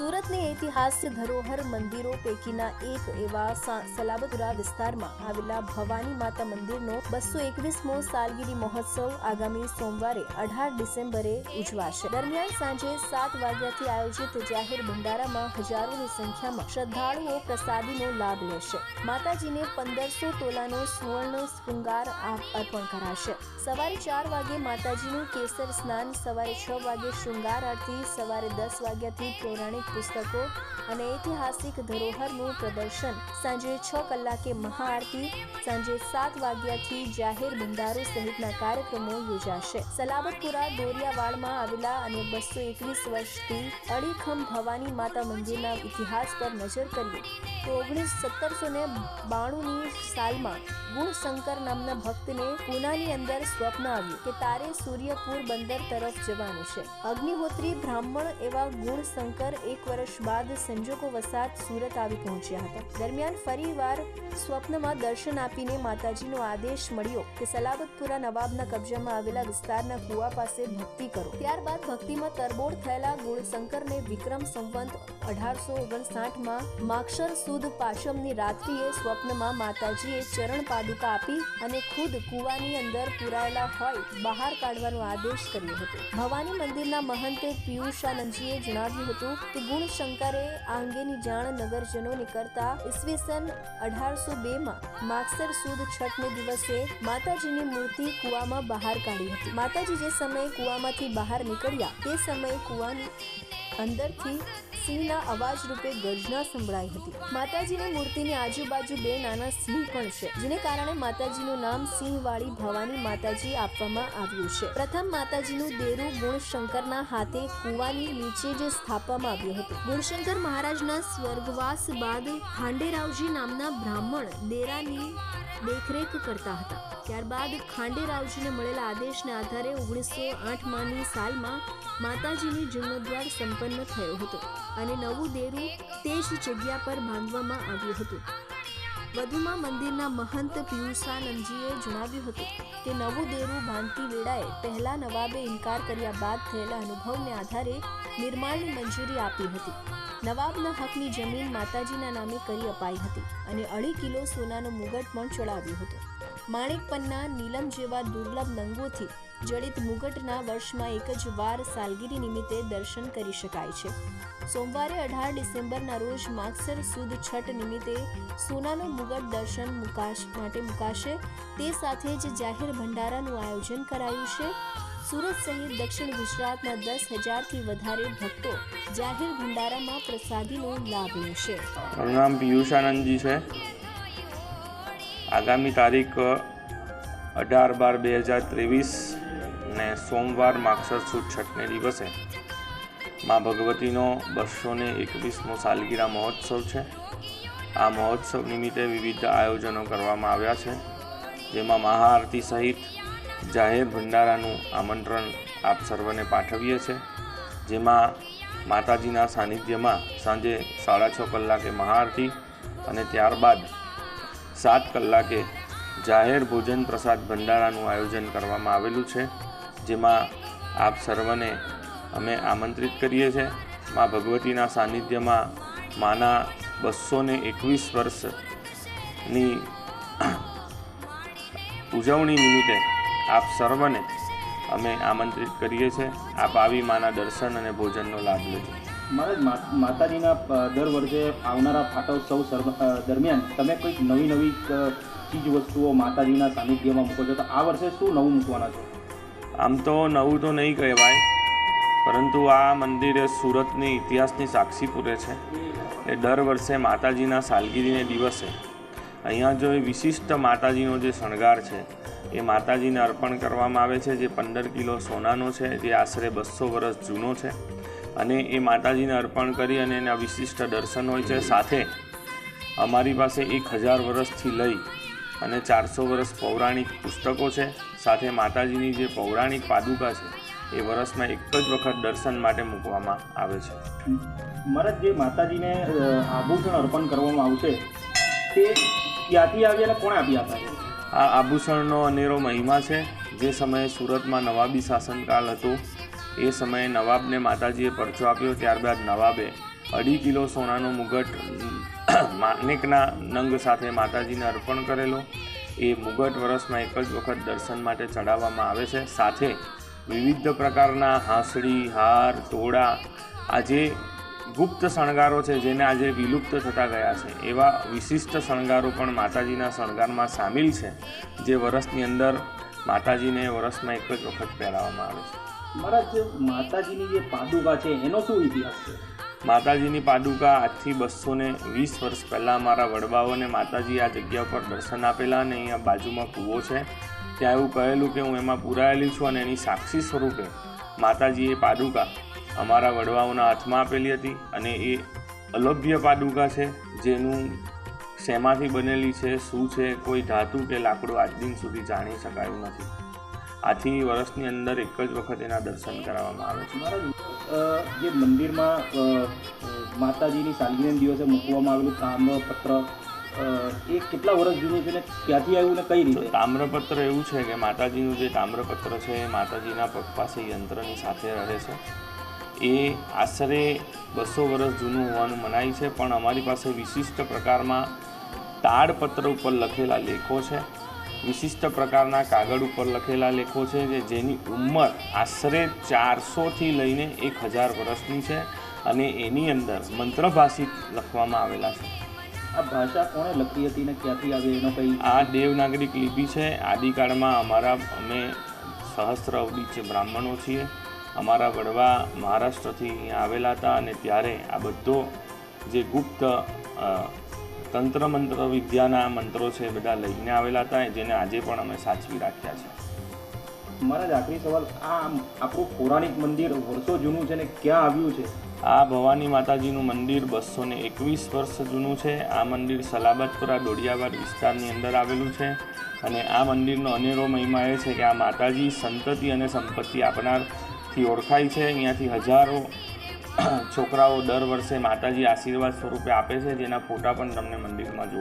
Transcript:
સુરતની ઐતિહાસિક ધરોહર મંદિરો પૈકીના એક એવા સલાબતુરા વિસ્તારમાં આવેલા ભવાની માતા મંદિરનો બસો એકવીસમો સાલગીરી મહોત્સવ આગામી સોમવારે અઢાર ડિસેમ્બરે ઉજવાશે. દરમિયાન સાંજે સાત વાગ્યાથી આયોજિત જાહેર ભંડારામાં હજારોની સંખ્યામાં શ્રદ્ધાળુઓ પ્રસાદીનો લાભ લેશે. માતાજીને પંદરસો તોલાનો સુવર્ણ શૃંગાર અર્પણ કરાશે. સવારે ચાર વાગે માતાજીનું કેસર સ્નાન, સવારે છ વાગે શૃંગાર આરતી, સવારે દસ વાગ્યાથી પૌરાણિક પુસ્તકો અને ઐતિહાસિક ધરોહરનું પ્રદર્શન. સાંજે છ કલાકે મહાઆરતી, સાંજે સાત વાગ્યાથી જાહેર બંધારો સહિતના કાર્યક્રમો યોજાશે. સલાબતપુરા દોરિયાવાડમાં આવેલા અને બસો એકવીસ વર્ષથી અડીખમ ભવાની માતા મંદિરના ઇતિહાસ પર નજર કરીએ, તો ઓગણીસ સત્તરસો ને બાણુંની સાલમાં ગુણશંકર નામના ભક્તને પૂનાની અંદર સ્વપ્ન આવ્યું કે તારે સૂર્યપુર બંદર તરફ જવાનું છે. અગ્નિહોત્રી બ્રાહ્મણ એવા ગુણશંકર એક વર્ષ બાદ સંજોગો વસાત સુરત આવી પહોંચ્યા હતા. દરમિયાન ફરીવાર સ્વપ્નમાં દર્શન આપીને માતાજીનો આદેશ મળ્યો કે સલાબતપુરા નવાબના કબજામાં આવેલા વિસ્તારના કુવા પાસે ભક્તિ કરો. ત્યારબાદ ભક્તિમાં તરબોળ થયેલા ગુણશંકરને વિક્રમ સંવંત અઢારસો ઓગણસાઠમાં માક્ષર સુદ પાશમની રાત્રિએ સ્વપ્નમાં માતાજીએ ચરણ પાદુકા આપી અને ખુદ કુવાની અંદર પુરાયેલા હોય બહાર કાઢવાનો આદેશ કર્યો હતો. ભવાની મંદિરના મહંત પિયુષાનંદજીએ જણાવ્યું હતું કે ગુણશંકરે આ અંગેની જાણ નગરજનોને કરતા ઈસવીસન અઢારસો બેમાં માગસર સુદ છઠને દિવસે માતાજીની મૂર્તિ કુવામાં બહાર કાઢી હતી. માતાજી જે સમયે કુવામાંથી બહાર નીકળ્યા, તે સમયે કુવાની અંદરથી સિંહના અવાજ રૂપે ગર્જના સંભળાઈ હતી. માતાજીની મૂર્તિની આજુબાજુ બે નાના સિંહ પણ છે, જેને કારણે માતાજીનું નામ સિંહવાળી ભવાની માતાજી આપવામાં આવ્યું છે. પ્રથમ માતાજીનું દેરું ગુણશંકરના હાથે કુવાની નીચે જ સ્થાપવામાં આવ્યું હતું. ગુણશંકર મહારાજના સ્વર્ગવાસ બાદ ખાંડેરાવજી નામના બ્રાહ્મણ દેરાની દેખરેખ કરતા હતા. ત્યારબાદ ખાંડેરાવજીને મળેલા આદેશના આધારે ઓગણીસો આઠમાંની સાલમાં માતાજીની જીર્ણોદ્વાર સંપન્ન થયો હતો અને નવું દેરું તે જ જગ્યા પર બાંધવામાં આવ્યું હતું. વધુમાં મંદિરના મહંત પિયુષાનંદજીએ જણાવ્યું હતું કે નવું દેરું બાંધતી વેળાએ પહેલા નવાબે ઇનકાર કર્યા બાદ થયેલા અનુભવને આધારે નિર્માણની મંજૂરી આપી હતી. નવાબના હકની જમીન માતાજીના નામે કરી અપાઈ હતી અને અઢી કિલો સોનાનો મુગટ પણ ચડાવ્યો હતો. માણેક પન્ના નીલમ જેવા દુર્લભ નંગોથી જડિત મુગટના વર્ષમાં એક જ વાર સાલગીરી નિમિત્તે દર્શન કરી શકાય છે. સોમવારે અઢાર ડિસેમ્બરના રોજ માગસર સુદ છઠ નિમિત્તે સોનાનો મુગટ દર્શન મુકાશ માટે મુકાશે. તે સાથે જ જાહેર ભંડારાનું આયોજન કરાયું છે. સુરત સહિત દક્ષિણ ગુજરાતના દસ હજારથી વધારે ભક્તો જાહેર ભંડારામાં પ્રસાદીનો લાભ લેશે. નામ નામ પિયુષાનંદજી છે. આગામી તારીખ અઢાર બાર બે હજાર ત્રેવીસ ને સોમવાર માક્ષર સુદ છઠને દિવસે. મા ભગવતીનો બસો ને એકવીસમો સાલગીરા મહોત્સવ છે. આ મહોત્સવ નિમિત્તે વિવિધ આયોજનો કરવામાં આવ્યા છે. જેમાં મહાઆરતી સહિત જાહેર ભંડારાનું આમંત્રણ આપ સર્વને પાઠવીએ છીએ જેમાં માતાજીના સાનિધ્યમાં સાંજે સાડા છ કલાકે મહાઆરતી અને ત્યારબાદ સાત કલાકે જાહેર ભોજન પ્રસાદ ભંડારાનું આયોજન કરવામાં આવેલું છે. જેમાં આપ સર્વને અમે આમંત્રિત કરીએ છીએ. મા ભગવતીના સાનિધ્યમાં માના બસો ને એકવીસ વર્ષની ઉજવણી નિમિત્તે આપ સર્વને અમે આમંત્રિત કરીએ છીએ. આપ આવી માના દર્શન અને ભોજનનો લાભ લેજો. મહારાજ માતાજીના દર વર્ષે આવનારા ફાટોત્સવ દરમિયાન તમે કંઈક નવી નવી ચીજ વસ્તુઓ માતાજીના સાનિધ્યમાં મૂકો છો, તો આ વર્ષે શું નવું મૂકવાના છો? આમ તો નવું તો નહીં કહેવાય, પરંતુ આ મંદિર સુરતની ઇતિહાસની સાક્ષી પૂરે છે. એ દર વર્ષે માતાજીના સાલગીરીને દિવસે અહીંયા જો એ વિશિષ્ટ માતાજીનો જે શણગાર છે, એ માતાજીને અર્પણ કરવામાં આવે છે, જે પંદર કિલો સોનાનો છે, જે આશરે બસો વર્ષ જૂનો છે. અને એ માતાજીને અર્પણ કરી અને એના વિશિષ્ટ દર્શન હોય છે. સાથે અમારી પાસે એક હજાર વર્ષથી લઈ અને ચારસો વર્ષ પૌરાણિક પુસ્તકો છે. સાથે માતાજીની જે પૌરાણિક પાદુકા છે એ વર્ષમાં એક જ વખત દર્શન માટે મૂકવામાં આવે છે. મહારાજ જે માતાજીને આભૂષણ અર્પણ કરવામાં આવશે તે ક્યાંથી આવ્યા અને કોણે આપી હતા આ આભૂષણનો અનેરો મહિમા છે. જે સમયે સુરતમાં નવાબી શાસનકાળ હતો એ સમયે નવાબને માતાજીએ પરચો આપ્યો ત્યારબાદ નવાબે અઢી કિલો સોનાનો મુગટ માનેકના નંગ સાથે માતાજીને અર્પણ કરેલો. એ મુગટ વરસમાં એક જ વખત દર્શન માટે ચડાવવામાં આવે છે. સાથે વિવિધ પ્રકારના હાંસળી, હાર તોડા આજે ગુપ્ત શણગારો છે, જેને આજે વિલુપ્ત થતા ગયા છે. એવા વિશિષ્ટ શણગારો પણ માતાજીના શણગારમાં સામેલ છે, જે વર્ષની અંદર માતાજીને વર્ષમાં એક જ વખત પહેરાવવામાં આવે છે. જે માતાજીની જે પાદુકા છે, એનો શું ઇતિહાસ છે? માતાજીની પાદુકા આજથી બસો ને વીસ વર્ષ પહેલાં મારા વડવાઓને માતાજી આ જગ્યા ઉપર દર્શન આપેલા અને અહીંયા બાજુમાં કૂવો છે. ત્યાં એવું કહેલું કે હું એમાં પુરાયેલી છું અને એની સાક્ષી સ્વરૂપે માતાજીએ પાદુકા અમારા વડવાઓના હાથમાં આપેલી હતી અને એ અલભ્ય પાદુકા છે જેનું શેમાંથી બનેલી છે, શું છે, કોઈ ધાતુ કે લાકડું આજ દિન સુધી જાણી શકાયું નથી. આથી વર્ષની અંદર એક જ વખત એના દર્શન કરાવવામાં આવે છે. જે મંદિરમાં માતાજીની સાલગીરીના દિવસે મૂકવામાં આવેલું તામ્રપત્ર એ કેટલા વર્ષ જૂનું છે ને ક્યાંથી આવ્યું ને કઈ રીતે? તામ્રપત્ર એવું છે કે માતાજીનું જે તામ્રપત્ર છે એ માતાજીના પગ પાસે યંત્રની સાથે રહે છે. એ આશરે બસો વર્ષ જૂનું હોવાનું મનાય છે પણ અમારી પાસે વિશિષ્ટ પ્રકારમાં તાડપત્ર ઉપર લખેલા લેખો છે. વિશિષ્ટ પ્રકારના કાગળ ઉપર લખેલા લેખો છે કે જેની ઉંમર આશરે ચારસોથી લઈને એક હજાર વર્ષની છે અને એની અંદર મંત્રભાષિત લખવામાં આવેલા છે. આ ભાષા કોણે લખી હતી ને ક્યાંથી આવી એનો કઈ? આ દેવનાગરિક લિપિ છે. આદિકાળમાં અમારા અમે સહસ્ત્ર અવધિ છે બ્રાહ્મણો છીએ. અમારા વડવા મહારાષ્ટ્રથી અહીંયા આવેલા હતા અને ત્યારે આ બધો જે ગુપ્ત તંત્ર મંત્ર વિદ્યાના મંત્રો છે એ બધા લઈને આવેલા હતા જેને આજે પણ અમે સાચવી રાખ્યા છે. મહારાજ આખરી સવાલ આ આપણું પૌરાણિક મંદિર વર્ષો જૂનું છે ને ક્યાં આવ્યું છે? આ ભવાની માતાજીનું મંદિર બસો ને એકવીસ વર્ષ જૂનું છે. આ મંદિર સલાબતપુરા દોડિયાવાડ વિસ્તારની અંદર આવેલું છે અને આ મંદિરનો અનેરો મહિમા એ છે કે આ માતાજી સંતતિ અને સંપત્તિ આપનારથી ઓળખાય છે. અહીંયાથી હજારો છોકરાઓ દર વર્ષે માતાજી આશીર્વાદ સ્વરૂપે આપે છે જેના ફોટા પણ તમને મંદિરમાં જોવા